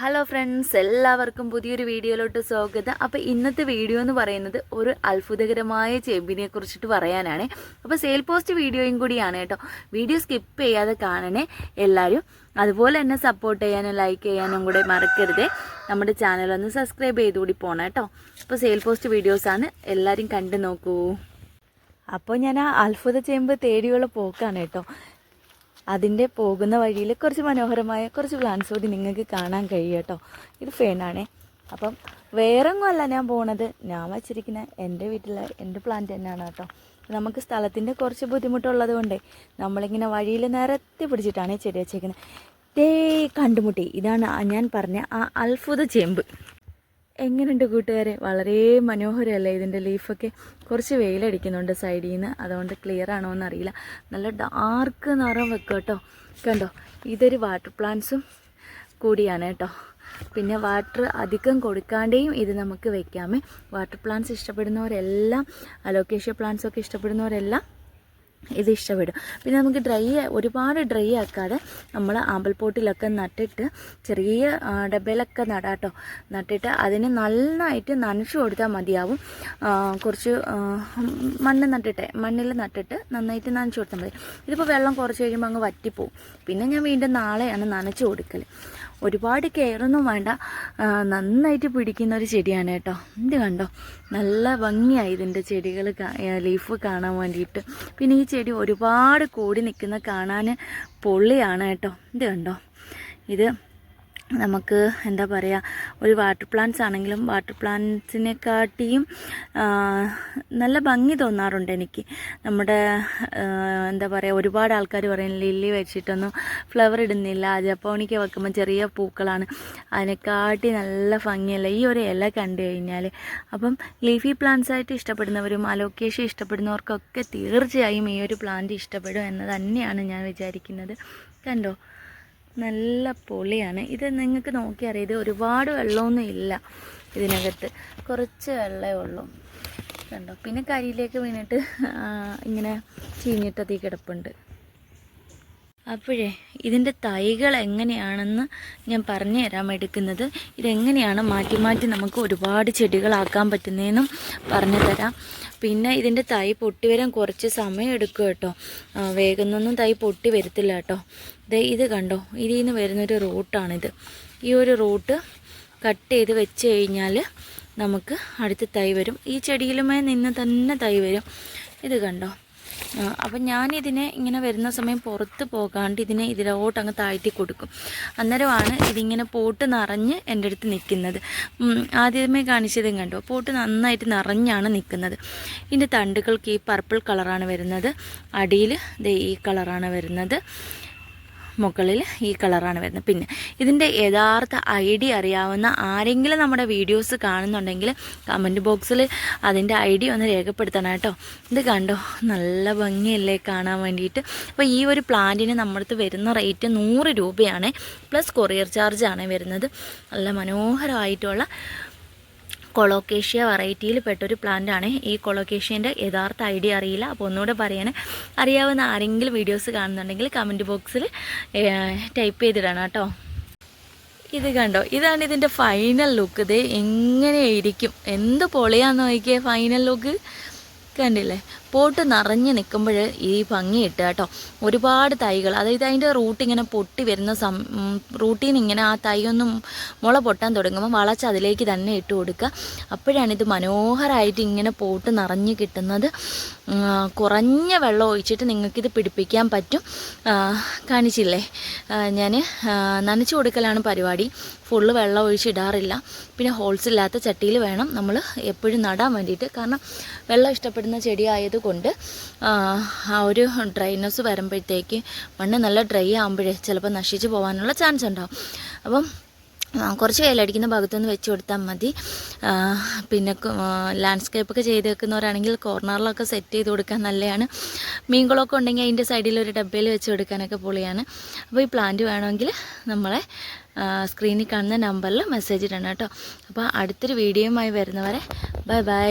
Hello friends എല്ലാവർക്കും പുതിയൊരു വീഡിയോയിലോട്ട് സ്വാഗതം. അപ്പോൾ ഇന്നത്തെ വീഡിയോ എന്ന് പറയുന്നത് ഒരു അത്ഭുതകരമായ ചെമ്പിനെ കുറിച്ചിട്ട് പറയാനാണ്. അപ്പോൾ സെയിൽ പോസ്റ്റ് വീഡിയോയും കൂടിയാണ് കേട്ടോ. വീഡിയോ സ്കിപ്പ് ചെയ്യാതെ കാണണേ എല്ലാവരും അതുപോലെ തന്നെ സപ്പോർട്ട് ചെയ്യാനും ലൈക്ക് ചെയ്യാനും കൂടെ മറക്കരുത്. നമ്മുടെ ചാനൽ ഒന്ന് സബ്സ്ക്രൈബ് ചെയ്തുകൂടി പോകണം കേട്ടോ. അപ്പോൾ സെയിൽ പോസ്റ്റ് വീഡിയോസാണ് എല്ലാവരും കണ്ടു നോക്കൂ. അപ്പോൾ ഞാൻ ആ അത്ഭുത ചേമ്പ് തേടിയുള്ള പോക്കാണ് കേട്ടോ. അതിന്റെ പോകുന്ന വഴിയിൽ കുറച്ച് മനോഹരമായ കുറച്ച് പ്ലാന്റ്സ് കൂടി നിങ്ങൾക്ക് കാണാൻ കഴിയും കേട്ടോ. ഇത് ഫേനാണേ അപ്പം വേറെ അല്ല ഞാൻ പോണത്. ഞാൻ വച്ചിരിക്കുന്ന എന്റെ വീട്ടിലെ എന്റെ പ്ലാന്റ് തന്നെയാണ് കേട്ടോ. നമുക്ക് സ്ഥലത്തിന്റെ കുറച്ച് ബുദ്ധിമുട്ടുള്ളത് കൊണ്ടേ നമ്മളിങ്ങനെ വഴിയിൽ നിരത്തി പിടിച്ചിട്ടാണ് ചെടി വെച്ചേക്കുന്നത്. ദേ കണ്ടുമുട്ടി. ഇതാണ് ഞാൻ പറഞ്ഞ ആ അത്ഭുത ചേമ്പ്. എങ്ങനെയുണ്ട് കൂട്ടുകാരെ? വളരെ മനോഹരമല്ലേ ഇതിന്റെ ലീഫൊക്കെ? കുറച്ച് വെയിലടിക്കുന്നുണ്ട് സൈഡിൽ നിന്ന് അതുകൊണ്ട് ക്ലിയർ ആണോ എന്നറിയില്ല. നല്ല ഡാർക്ക് നിറം വെക്കും കേട്ടോ. കണ്ടോ? ഇതൊരു വാട്ടർ പ്ലാന്റ്സും കൂടിയാണ് കേട്ടോ. പിന്നെ വാട്ടർ അധികം കൊടുക്കാണ്ടേയും ഇത് നമുക്ക് വെക്കാമേ. വാട്ടർ പ്ലാന്റ്സ് ഇഷ്ടപ്പെടുന്നവരെല്ലാം അലോക്കേഷ്യ പ്ലാന്റ്സൊക്കെ ഇഷ്ടപ്പെടുന്നവരെല്ലാം ഇത് ഇഷ്ടപ്പെടും. പിന്നെ നമുക്ക് ഡ്രൈ ഒരുപാട് ഡ്രൈ ആക്കാതെ നമ്മൾ ആമ്പൽപ്പോട്ടിലൊക്കെ നട്ടിട്ട് ചെറിയ ഡബയിലൊക്കെ നടാട്ടോ. നട്ടിട്ട് അതിന് നന്നായിട്ട് നനച്ചു കൊടുത്താൽ മതിയാവും. കുറച്ച് മണ്ണ് നട്ടിട്ട് മണ്ണിൽ നട്ടിട്ട് നന്നായിട്ട് നനച്ചു കൊടുത്താൽ മതി. ഇതിപ്പോൾ വെള്ളം കുറച്ച് കഴിയുമ്പോൾ അങ്ങ് വറ്റിപ്പോവും. പിന്നെ ഞാൻ വീണ്ടും നാളെയാണ് നനച്ചു കൊടുക്കൽ ഒരുപാട് കെയറൊന്നും വേണ്ട. നന്നായിട്ട് പിടിക്കുന്ന ഒരു ചെടിയാണ് കേട്ടോ. ഇത് കണ്ടോ? നല്ല ഭംഗിയായി ഇതിന്റെ ചെടികൾ ലീഫ് കാണാൻ വേണ്ടിയിട്ട്. പിന്നെ ഈ ചെടി ഒരുപാട് കൂടി നിൽക്കുന്ന കാണാൻ പൊള്ളിയാണ് കേട്ടോ. ഇത് കണ്ടോ? ഇത് നമുക്ക് എന്താ പറയുക ഒരു വാട്ടർ പ്ലാന്റ്സ് ആണെങ്കിലും വാട്ടർ പ്ലാന്റ്സിനെക്കാട്ടിയും നല്ല ഭംഗി തോന്നാറുണ്ട് എനിക്ക്. നമ്മുടെ എന്താ പറയുക ഒരുപാട് ആൾക്കാർ പറയും ലില്ലി വെച്ചിട്ടൊന്നും ഫ്ലവർ ഇടുന്നില്ല. ജപ്പോണിക്ക വെക്കുമ്പോൾ ചെറിയ പൂക്കളാണ്. അതിനെക്കാട്ടി നല്ല ഭംഗിയല്ല? ഈ ഒരു ഇല കണ്ടു കഴിഞ്ഞാൽ അപ്പം ലീഫി പ്ലാന്റ്സ് ആയിട്ട് ഇഷ്ടപ്പെടുന്നവരും അലോക്കേഷ്യ ഇഷ്ടപ്പെടുന്നവർക്കൊക്കെ തീർച്ചയായും ഈ ഒരു പ്ലാന്റ് ഇഷ്ടപ്പെടും എന്ന് തന്നെയാണ് ഞാൻ വിചാരിക്കുന്നത്. കണ്ടോ? നല്ല പൊളിയാണ്. ഇത് നിങ്ങൾക്ക് നോക്കിയറിയാം ഇത് ഒരുപാട് വെള്ളമൊന്നും ഇല്ല ഇതിനകത്ത്. കുറച്ച് വെള്ളമേ ഉള്ളൂ. കണ്ടോ? പിന്നെ കരിയിലേക്ക് വീണിട്ട് ഇങ്ങനെ ഇങ്ങനെ ചീഞ്ഞിട്ടതി കിടപ്പുണ്ട്. അപ്പോഴേ ഇതിന്റെ തൈകൾ എങ്ങനെയാണെന്ന് ഞാൻ പറഞ്ഞു തരാം എടുക്കുന്നത്. ഇതെങ്ങനെയാണ് മാറ്റി മാറ്റി നമുക്ക് ഒരുപാട് ചെടികളാക്കാൻ പറ്റുന്നതെന്നും പറഞ്ഞു തരാം. പിന്നെ ഇതിന്റെ തൈ പൊട്ടി വരാൻ കുറച്ച് സമയം എടുക്കും കേട്ടോ. വേഗം വേഗമൊന്നും തൈ പൊട്ടി വരത്തില്ല കേട്ടോ. ദേ ഇത് കണ്ടോ? ഇതിൽ നിന്ന് വരുന്നൊരു റൂട്ടാണിത്. ഈ ഒരു റൂട്ട് കട്ട് ചെയ്ത് വെച്ച് കഴിഞ്ഞാൽ നമുക്ക് അടുത്ത തൈ വരും. ഈ ചെടിയിലുമേ നിന്ന് തന്നെ തൈ വരും. ഇത് കണ്ടോ? അപ്പം ഞാനിതിനെ ഇങ്ങനെ വരുന്ന സമയം പുറത്ത് പോകാണ്ട് ഇതിനെ ഇതിലോട്ട് അങ്ങ് താഴ്ത്തി കൊടുക്കും. അന്നേരമാണ് ഇതിങ്ങനെ പോട്ട് നിറഞ്ഞ് എന്റെ അടുത്ത് നിൽക്കുന്നത്. ആദ്യമേ കാണിച്ചതും കണ്ടോ? പോട്ട് നന്നായിട്ട് നിറഞ്ഞാണ് നിൽക്കുന്നത്. ഇതിന്റെ തണ്ടുകൾക്ക് ഈ പർപ്പിൾ കളറാണ് വരുന്നത്. അടിയിൽ ദേ ഈ കളറാണ് വരുന്നത്. മുകളിൽ ഈ കളറാണ് വരുന്നത്. പിന്നെ ഇതിന്റെ യഥാർത്ഥ ഐ ഡി അറിയാവുന്ന ആരെങ്കിലും നമ്മുടെ വീഡിയോസ് കാണുന്നുണ്ടെങ്കിൽ കമന്റ് ബോക്സിൽ അതിന്റെ ഐ ഡി ഒന്ന് രേഖപ്പെടുത്തണം കേട്ടോ. ഇത് കണ്ടോ? നല്ല ഭംഗിയല്ലേ കാണാൻ വേണ്ടിയിട്ട്. അപ്പോൾ ഈ ഒരു പ്ലാന്റിന് നമ്മുടെ വരുന്ന റേറ്റ് നൂറ് രൂപയാണ്. പ്ലസ് കൊറിയർ ചാർജാണ് വരുന്നത്. നല്ല മനോഹരമായിട്ടുള്ള കൊളോക്കേഷ്യ വെറൈറ്റിയിൽ പെട്ടൊരു പ്ലാന്റ് ആണ്. ഈ കൊളോക്കേഷ്യന്റെ യഥാർത്ഥ ഐഡിയ അറിയില്ല. അപ്പോൾ ഒന്നുകൂടെ പറയാൻ അറിയാവുന്ന ആരെങ്കിലും വീഡിയോസ് കാണുന്നുണ്ടെങ്കിൽ കമന്റ് ബോക്സിൽ ടൈപ്പ് ചെയ്തിടണം കേട്ടോ. ഇത് കണ്ടോ? ഇതാണ് ഇതിന്റെ ഫൈനൽ ലുക്ക് ഇത് എങ്ങനെയായിരിക്കും എന്ത് പൊളിയാന്ന് നോക്കിയേ ഫൈനൽ ലുക്ക് കണ്ടില്ലേ? പോട്ട് നിറഞ്ഞ് നിൽക്കുമ്പോൾ ഈ ഭംഗി ഇട്ട് കേട്ടോ. ഒരുപാട് തൈകൾ അതായത് അതിന്റെ റൂട്ട് ഇങ്ങനെ പൊട്ടി വരുന്ന സം റൂട്ടിൽ നിന്ന് ഇങ്ങനെ ആ തൈ ഒന്നും മുള പൊട്ടാൻ തുടങ്ങുമ്പോൾ വളച്ച് അതിലേക്ക് തന്നെ ഇട്ട് കൊടുക്കുക. അപ്പോഴാണ് ഇത് മനോഹരമായിട്ട് ഇങ്ങനെ പോട്ട് നിറഞ്ഞ് കിട്ടുന്നത്. കുറഞ്ഞ വെള്ളം ഒഴിച്ചിട്ട് നിങ്ങൾക്കിത് പിടിപ്പിക്കാൻ പറ്റും. കാണിച്ചില്ലേ? ഞാൻ നനച്ചു കൊടുക്കലാണ് പരിപാടി. ഫുള്ള് വെള്ളം ഒഴിച്ചിടാറില്ല പിന്നെ ഹോൾസ് ഇല്ലാത്ത ചട്ടിയിൽ വേണം നമ്മൾ എപ്പോഴും നടാൻ വേണ്ടിയിട്ട്. കാരണം വെള്ളം ഇഷ്ടപ്പെടുന്ന ചെടി ആയതുകൊണ്ട് ആ, ഒരു ഡ്രൈനസ് വരുമ്പോഴത്തേക്ക് മണ്ണ് നല്ല ഡ്രൈ ആകുമ്പോഴേ ചിലപ്പോൾ നശിച്ചു പോകാനുള്ള ചാൻസ് ഉണ്ടാവും. അപ്പം കുറച്ച് വേലടിക്കുന്ന ഭാഗത്തുനിന്ന് വെച്ച് കൊടുത്താൽ മതി. പിന്നെ പിന്നെ ലാൻഡ്സ്കേപ്പൊക്കെ ചെയ്ത് വെക്കുന്നവരാണെങ്കിൽ കോർണറിലൊക്കെ സെറ്റ് ചെയ്ത് കൊടുക്കാൻ നല്ലതാണ്. മീൻകുളമൊക്കെ ഉണ്ടെങ്കിൽ അതിന്റെ സൈഡിൽ ഒരു ഡബ്ബയിൽ വെച്ച് കൊടുക്കാനൊക്കെ പൊളിയാണ്. അപ്പോൾ ഈ പ്ലാന്റ് വേണമെങ്കിൽ നമ്മളെ സ്ക്രീനിൽ കാണുന്ന നമ്പറിൽ മെസ്സേജ് ഇടണം കേട്ടോ. അപ്പോൾ അടുത്തൊരു വീഡിയോയുമായി വരുന്നവരെ ബൈ ബൈ